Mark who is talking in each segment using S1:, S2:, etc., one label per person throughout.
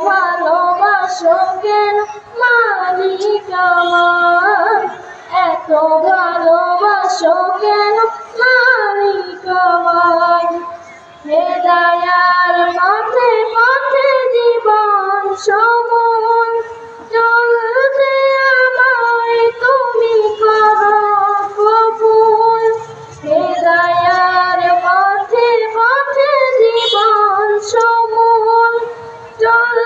S1: ভালোবাসো কেন মালিক আমার।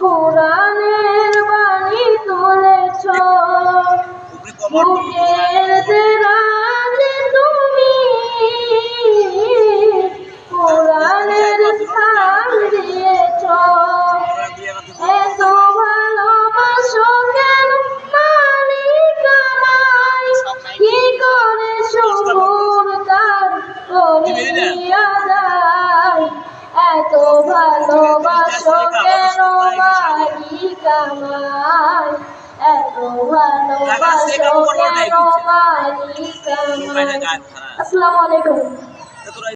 S1: কোরআনের বাণী তুলেছ। বুকের এত ভালোবাসো কেন মালিক আমায় এত ভালোবাসো কেন মালিক আসসালামু আলাইকুম।